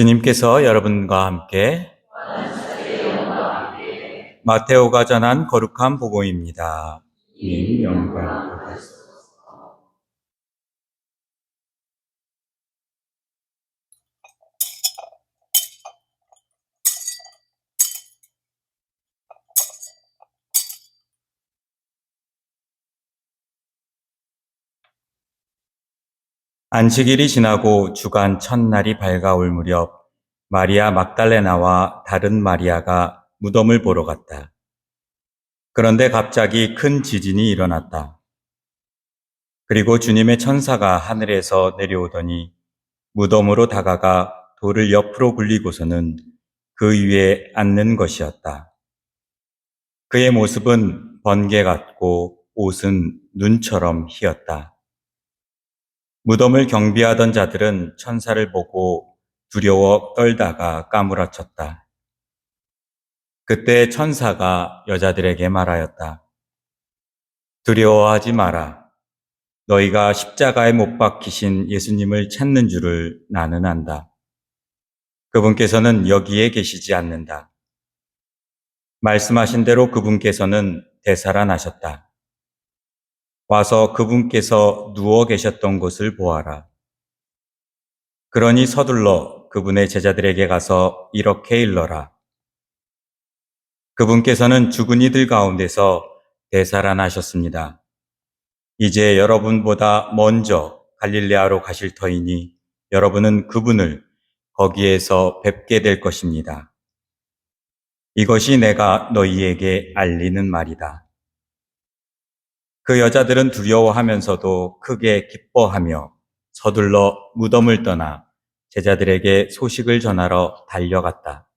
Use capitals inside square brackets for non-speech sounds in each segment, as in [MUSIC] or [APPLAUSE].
주님께서 여러분과 함께 마테오가 전한 거룩한 복음입니다. 안식일이 지나고 주간 첫날이 밝아올 무렵 마리아 막달레나와 다른 마리아가 무덤을 보러 갔다. 그런데 갑자기 큰 지진이 일어났다. 그리고 주님의 천사가 하늘에서 내려오더니 무덤으로 다가가 돌을 옆으로 굴리고서는 그 위에 앉는 것이었다. 그의 모습은 번개 같고 옷은 눈처럼 희었다. 무덤을 경비하던 자들은 천사를 보고 두려워 떨다가 까무러쳤다. 그때 천사가 여자들에게 말하였다. 두려워하지 마라. 너희가 십자가에 못 박히신 예수님을 찾는 줄을 나는 안다. 그분께서는 여기에 계시지 않는다. 말씀하신 대로 그분께서는 되살아나셨다. 와서 그분께서 누워 계셨던 곳을 보아라. 그러니 서둘러 그분의 제자들에게 가서 이렇게 일러라. 그분께서는 죽은 이들 가운데서 되살아나셨습니다. 이제 여러분보다 먼저 갈릴레아로 가실 터이니 여러분은 그분을 거기에서 뵙게 될 것입니다. 이것이 내가 너희에게 알리는 말이다. 그 여자들은 두려워하면서도 크게 기뻐하며 서둘러 무덤을 떠나 제자들에게 소식을 전하러 달려갔다.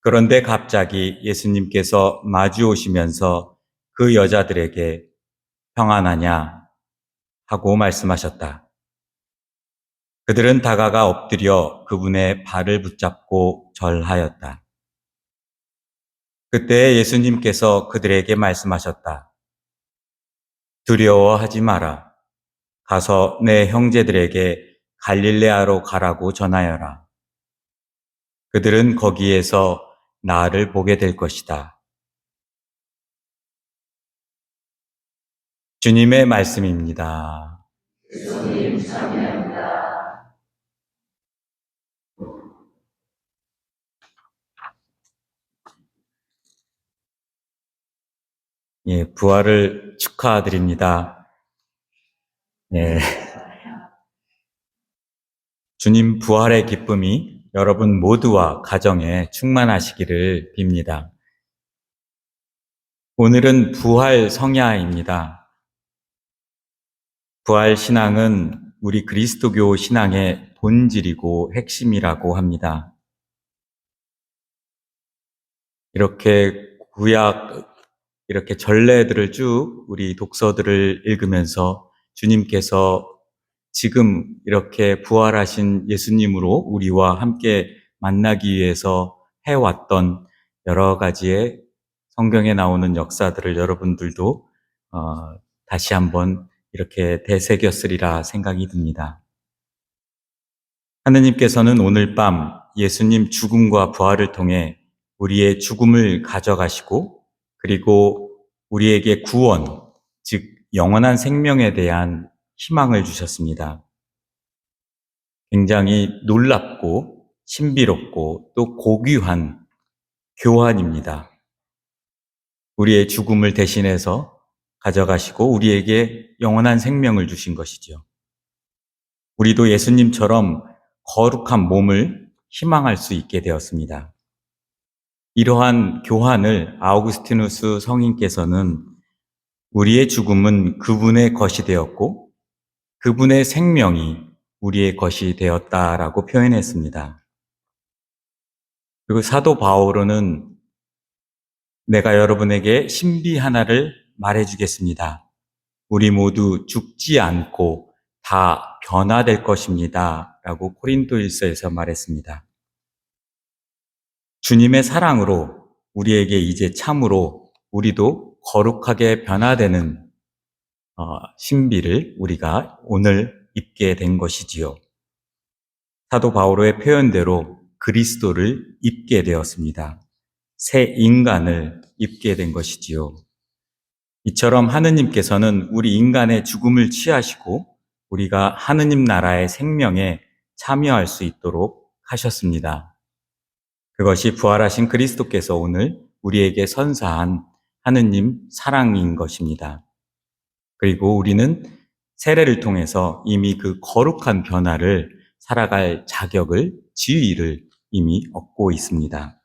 그런데 갑자기 예수님께서 마주 오시면서 그 여자들에게 평안하냐 하고 말씀하셨다. 그들은 다가가 엎드려 그분의 발을 붙잡고 절하였다. 그때 예수님께서 그들에게 말씀하셨다. 두려워하지 마라. 가서 내 형제들에게 갈릴레아로 가라고 전하여라. 그들은 거기에서 나를 보게 될 것이다. 주님의 말씀입니다. 예, 부활을 축하드립니다. 예. 주님 부활의 기쁨이 여러분 모두와 가정에 충만하시기를 빕니다. 오늘은 부활 성야입니다. 부활 신앙은 우리 그리스도교 신앙의 본질이고 핵심이라고 합니다. 이렇게 구약 이렇게 전례들을 쭉 우리 독서들을 읽으면서 주님께서 지금 이렇게 부활하신 예수님으로 우리와 함께 만나기 위해서 해왔던 여러 가지의 성경에 나오는 역사들을 여러분들도 어, 다시 한번 이렇게 되새겼으리라 생각이 듭니다. 하느님께서는 오늘 밤 예수님 죽음과 부활을 통해 우리의 죽음을 가져가시고 그리고 우리에게 구원, 즉 영원한 생명에 대한 희망을 주셨습니다. 굉장히 놀랍고 신비롭고 또 고귀한 교환입니다. 우리의 죽음을 대신해서 가져가시고 우리에게 영원한 생명을 주신 것이죠. 우리도 예수님처럼 거룩한 몸을 희망할 수 있게 되었습니다. 이러한 교환을 아우구스티누스 성인께서는 우리의 죽음은 그분의 것이 되었고 그분의 생명이 우리의 것이 되었다라고 표현했습니다. 그리고 사도 바오로는 내가 여러분에게 신비 하나를 말해주겠습니다. 우리 모두 죽지 않고 다 변화될 것입니다. 라고 코린도 일서에서 말했습니다. 주님의 사랑으로 우리에게 이제 참으로 우리도 거룩하게 변화되는 어, 신비를 우리가 오늘 입게 된 것이지요. 사도 바오로의 표현대로 그리스도를 입게 되었습니다. 새 인간을 입게 된 것이지요. 이처럼 하느님께서는 우리 인간의 죽음을 취하시고 우리가 하느님 나라의 생명에 참여할 수 있도록 하셨습니다. 그것이 부활하신 그리스도께서 오늘 우리에게 선사한 하느님 사랑인 것입니다. 그리고 우리는 세례를 통해서 이미 그 거룩한 변화를 살아갈 자격을, 지위를 이미 얻고 있습니다.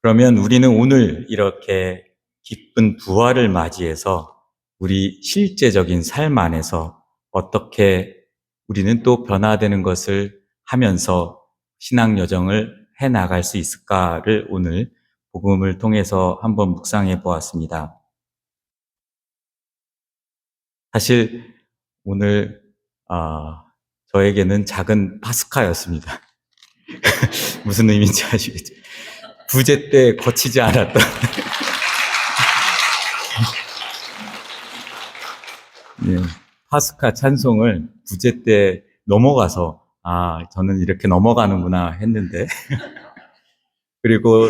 그러면 우리는 오늘 이렇게 기쁜 부활을 맞이해서 우리 실제적인 삶 안에서 어떻게 우리는 또 변화되는 것을 하면서 신앙 여정을 해 나갈 수 있을까를 오늘 복음을 통해서 한번 묵상해 보았습니다. 사실 오늘 아, 저에게는 작은 파스카였습니다. [LAUGHS] 무슨 의미인지 아시겠죠? 부제 때 거치지 않았던 네, [LAUGHS] 파스카 찬송을 부제 때 넘어가서 아 저는 이렇게 넘어가는구나 했는데 [LAUGHS] 그리고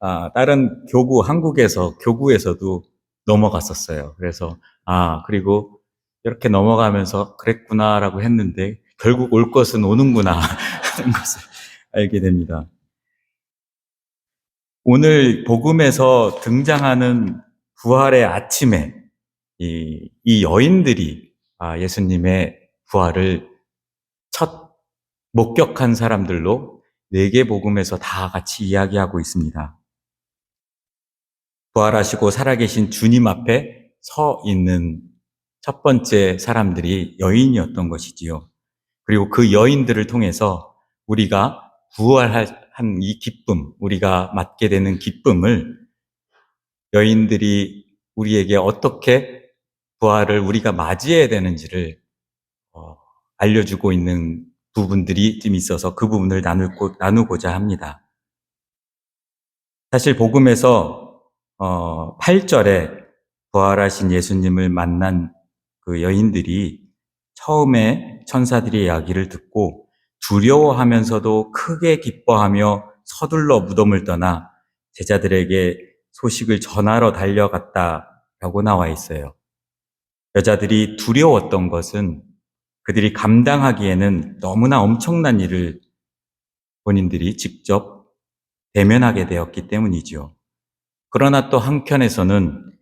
아, 다른 교구 한국에서 교구에서도 넘어갔었어요. 그래서 아 그리고 이렇게 넘어가면서 그랬구나라고 했는데 결국 올 것은 오는구나 하는 것을 알게 됩니다. 오늘 복음에서 등장하는 부활의 아침에 이, 이 여인들이 아, 예수님의 부활을 첫 목격한 사람들로 네 개 복음에서 다 같이 이야기하고 있습니다. 부활하시고 살아계신 주님 앞에 서 있는 첫 번째 사람들이 여인이었던 것이지요. 그리고 그 여인들을 통해서 우리가 부활한 이 기쁨, 우리가 맞게 되는 기쁨을 여인들이 우리에게 어떻게 부활을 우리가 맞이해야 되는지를 어, 알려주고 있는 부분들이 좀 있어서 그 부분을 나누고, 나누고자 합니다. 사실 복음에서 어, 8절에 부활하신 예수님을 만난 그 여인들이 처음에 천사들의 이야기를 듣고 두려워하면서도 크게 기뻐하며 서둘러 무덤을 떠나 제자들에게 소식을 전하러 달려갔다라고 나와 있어요. 여자들이 두려웠던 것은 그들이 감당하기에는 너무나 엄청난 일을 본인들이 직접 대면하게 되었기 때문이지요. 그러나 또 한편에서는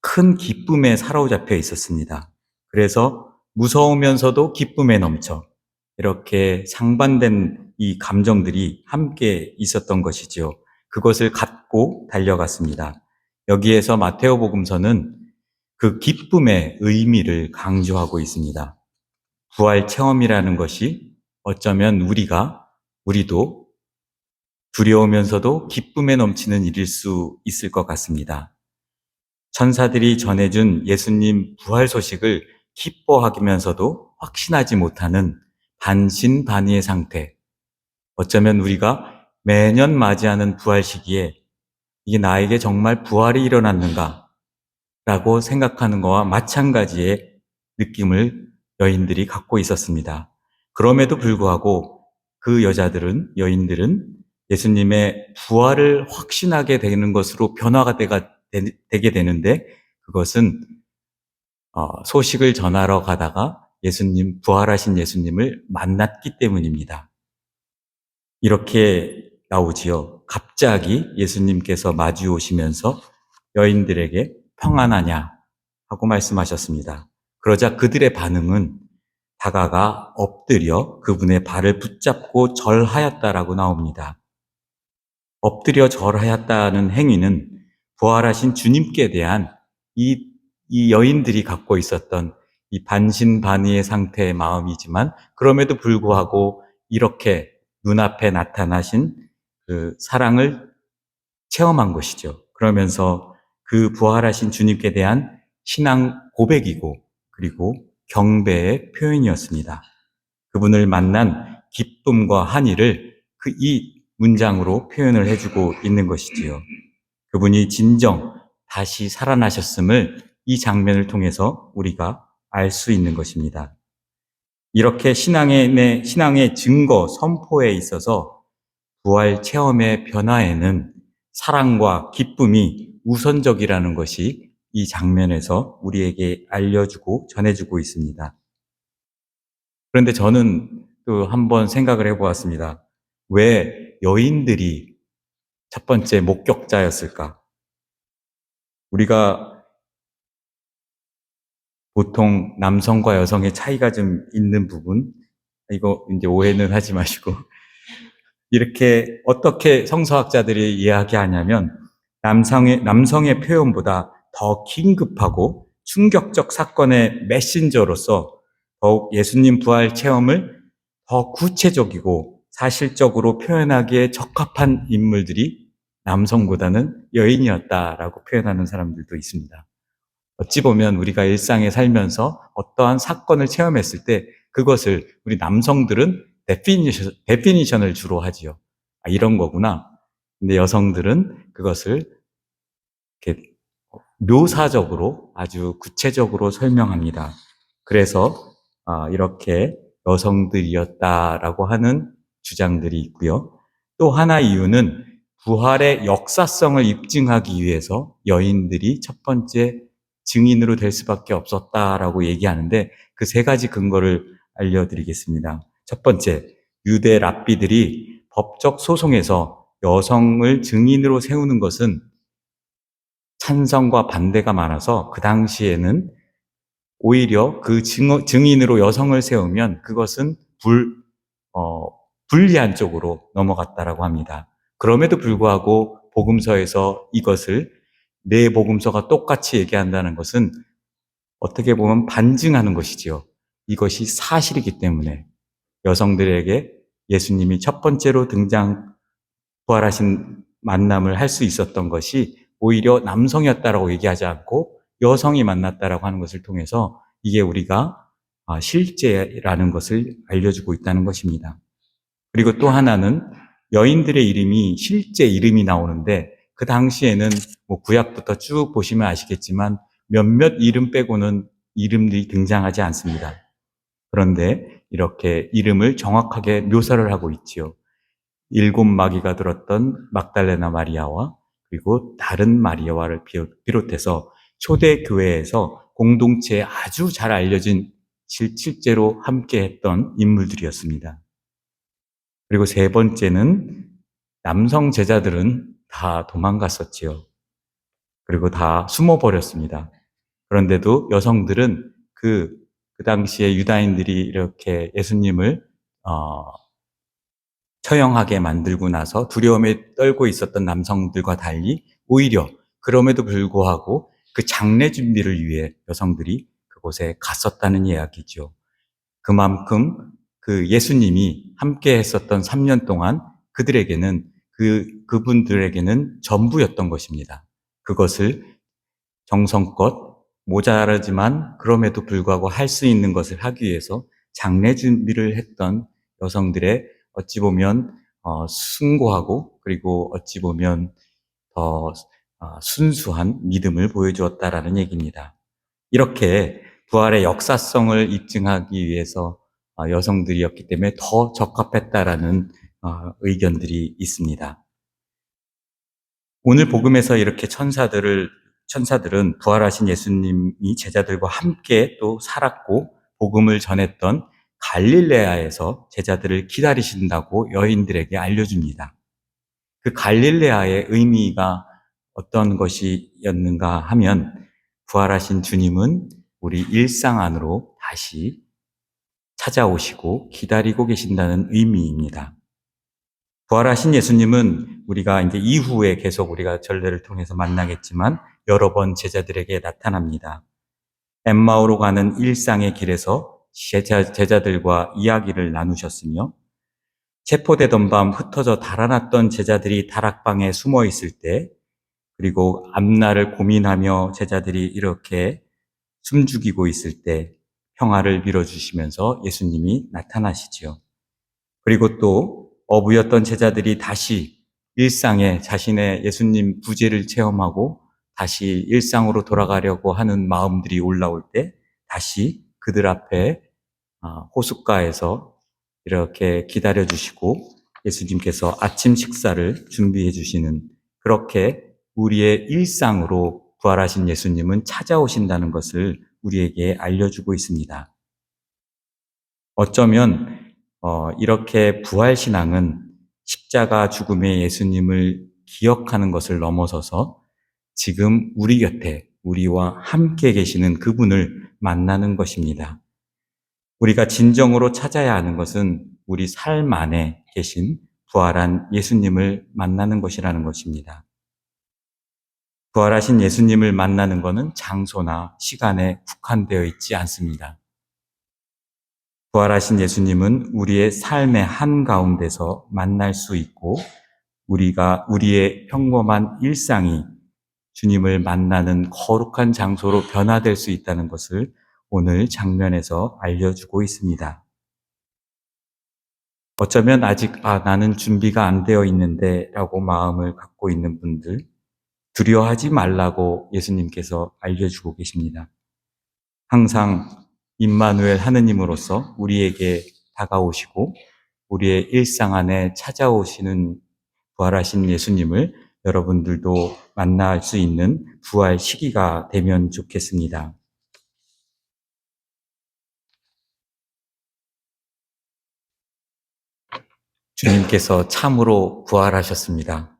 큰 기쁨에 사로잡혀 있었습니다. 그래서 무서우면서도 기쁨에 넘쳐 이렇게 상반된 이 감정들이 함께 있었던 것이지요. 그것을 갖고 달려갔습니다. 여기에서 마테오 복음서는 그 기쁨의 의미를 강조하고 있습니다. 부활 체험이라는 것이 어쩌면 우리가 우리도 두려우면서도 기쁨에 넘치는 일일 수 있을 것 같습니다. 천사들이 전해준 예수님 부활 소식을 기뻐하면서도 확신하지 못하는 반신반의의 상태. 어쩌면 우리가 매년 맞이하는 부활 시기에 이게 나에게 정말 부활이 일어났는가? 라고 생각하는 것과 마찬가지의 느낌을 여인들이 갖고 있었습니다. 그럼에도 불구하고 그 여자들은, 여인들은 예수님의 부활을 확신하게 되는 것으로 변화가 되게 되는데 그것은 어, 소식을 전하러 가다가 예수님, 부활하신 예수님을 만났기 때문입니다. 이렇게 나오지요. 갑자기 예수님께서 마주 오시면서 여인들에게 평안하냐 하고 말씀하셨습니다. 그러자 그들의 반응은 다가가 엎드려 그분의 발을 붙잡고 절하였다라고 나옵니다. 엎드려 절하였다는 행위는 부활하신 주님께 대한 이, 이 여인들이 갖고 있었던 이 반신반의의 상태의 마음이지만 그럼에도 불구하고 이렇게 눈앞에 나타나신 그 사랑을 체험한 것이죠. 그러면서 그 부활하신 주님께 대한 신앙 고백이고 그리고 경배의 표현이었습니다. 그분을 만난 기쁨과 한의를 그 이 문장으로 표현을 해주고 있는 것이지요. 그분이 진정 다시 살아나셨음을 이 장면을 통해서 우리가 알 수 있는 것입니다. 이렇게 신앙의, 신앙의 증거, 선포에 있어서 부활 체험의 변화에는 사랑과 기쁨이 우선적이라는 것이 이 장면에서 우리에게 알려주고 전해주고 있습니다. 그런데 저는 또 한번 생각을 해보았습니다. 왜 여인들이 첫 번째 목격자였을까? 우리가 보통 남성과 여성의 차이가 좀 있는 부분, 이거 이제 오해는 하지 마시고, [LAUGHS] 이렇게 어떻게 성서학자들이 이야기하냐면, 남성의, 남성의 표현보다 더 긴급하고 충격적 사건의 메신저로서 더욱 예수님 부활 체험을 더 구체적이고 사실적으로 표현하기에 적합한 인물들이 남성보다는 여인이었다라고 표현하는 사람들도 있습니다. 어찌 보면 우리가 일상에 살면서 어떠한 사건을 체험했을 때 그것을 우리 남성들은 데피니션, 데피니션을 주로 하지요. 아, 이런 거구나. 근데 여성들은 그것을 이렇게 묘사적으로 아주 구체적으로 설명합니다. 그래서 아, 이렇게 여성들이었다라고 하는 주장들이 있고요. 또 하나 이유는 부활의 역사성을 입증하기 위해서 여인들이 첫 번째 증인으로 될 수밖에 없었다라고 얘기하는데 그 세 가지 근거를 알려드리겠습니다. 첫 번째, 유대 랍비들이 법적 소송에서 여성을 증인으로 세우는 것은 찬성과 반대가 많아서 그 당시에는 오히려 그 증인으로 여성을 세우면 그것은 불, 어, 불리한 쪽으로 넘어갔다라고 합니다. 그럼에도 불구하고 복음서에서 이것을 내 복음서가 똑같이 얘기한다는 것은 어떻게 보면 반증하는 것이지요. 이것이 사실이기 때문에 여성들에게 예수님이 첫 번째로 등장 부활하신 만남을 할 수 있었던 것이 오히려 남성이었다라고 얘기하지 않고 여성이 만났다라고 하는 것을 통해서 이게 우리가 아, 실제라는 것을 알려주고 있다는 것입니다. 그리고 또 하나는 여인들의 이름이 실제 이름이 나오는데 그 당시에는 뭐 구약부터 쭉 보시면 아시겠지만 몇몇 이름 빼고는 이름들이 등장하지 않습니다. 그런데 이렇게 이름을 정확하게 묘사를 하고 있지요. 일곱 마귀가 들었던 막달레나 마리아와 그리고 다른 마리아와를 비롯해서 초대 교회에서 공동체에 아주 잘 알려진 실제로 함께 했던 인물들이었습니다. 그리고 세 번째는 남성 제자들은 다 도망갔었지요. 그리고 다 숨어버렸습니다. 그런데도 여성들은 그, 그 당시에 유다인들이 이렇게 예수님을, 어, 처형하게 만들고 나서 두려움에 떨고 있었던 남성들과 달리 오히려 그럼에도 불구하고 그 장례 준비를 위해 여성들이 그곳에 갔었다는 이야기죠. 그만큼 그 예수님이 함께 했었던 3년 동안 그들에게는 그, 그분들에게는 전부였던 것입니다. 그것을 정성껏 모자라지만 그럼에도 불구하고 할 수 있는 것을 하기 위해서 장례 준비를 했던 여성들의 어찌 보면 어, 숭고하고 그리고 어찌 보면 더 어, 순수한 믿음을 보여주었다라는 얘기입니다. 이렇게 부활의 역사성을 입증하기 위해서 어, 여성들이었기 때문에 더 적합했다라는 어, 의견들이 있습니다. 오늘 복음에서 이렇게 천사들을 천사들은 부활하신 예수님이 제자들과 함께 또 살았고 복음을 전했던 갈릴레아에서 제자들을 기다리신다고 여인들에게 알려줍니다. 그 갈릴레아의 의미가 어떤 것이었는가 하면 부활하신 주님은 우리 일상 안으로 다시 찾아오시고 기다리고 계신다는 의미입니다. 부활하신 예수님은 우리가 이제 이후에 계속 우리가 전례를 통해서 만나겠지만 여러 번 제자들에게 나타납니다. 엠마오로 가는 일상의 길에서 제자, 제자들과 이야기를 나누셨으며 체포되던 밤 흩어져 달아났던 제자들이 다락방에 숨어 있을 때 그리고 앞날을 고민하며 제자들이 이렇게 숨죽이고 있을 때 평화를 밀어주시면서 예수님이 나타나시지요. 그리고 또 어부였던 제자들이 다시 일상에 자신의 예수님 부재를 체험하고 다시 일상으로 돌아가려고 하는 마음들이 올라올 때 다시 그들 앞에 아, 호숫가에서 이렇게 기다려 주시고 예수님께서 아침 식사를 준비해 주시는 그렇게 우리의 일상으로 부활하신 예수님은 찾아오신다는 것을 우리에게 알려주고 있습니다. 어쩌면 어, 이렇게 부활 신앙은 십자가 죽음의 예수님을 기억하는 것을 넘어서서 지금 우리 곁에 우리와 함께 계시는 그분을 만나는 것입니다. 우리가 진정으로 찾아야 하는 것은 우리 삶 안에 계신 부활한 예수님을 만나는 것이라는 것입니다. 부활하신 예수님을 만나는 것은 장소나 시간에 국한되어 있지 않습니다. 부활하신 예수님은 우리의 삶의 한가운데서 만날 수 있고 우리가 우리의 평범한 일상이 주님을 만나는 거룩한 장소로 변화될 수 있다는 것을 오늘 장면에서 알려주고 있습니다. 어쩌면 아직 아 나는 준비가 안 되어 있는데 라고 마음을 갖고 있는 분들 두려워하지 말라고 예수님께서 알려주고 계십니다. 항상 임마누엘 하느님으로서 우리에게 다가오시고 우리의 일상 안에 찾아오시는 부활하신 예수님을 여러분들도 만날 수 있는 부활 시기가 되면 좋겠습니다. 주님께서 참으로 부활하셨습니다.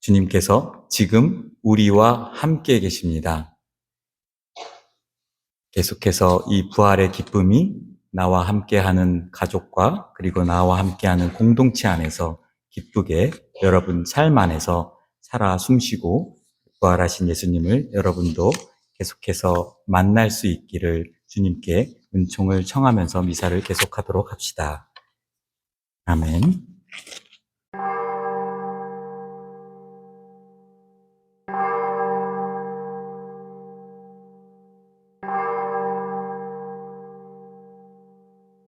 주님께서 지금 우리와 함께 계십니다. 계속해서 이 부활의 기쁨이 나와 함께하는 가족과 그리고 나와 함께하는 공동체 안에서 기쁘게 여러분 삶 안에서 살아 숨쉬고 부활하신 예수님을 여러분도 계속해서 만날 수 있기를 주님께 은총을 청하면서 미사를 계속하도록 합시다. 아멘.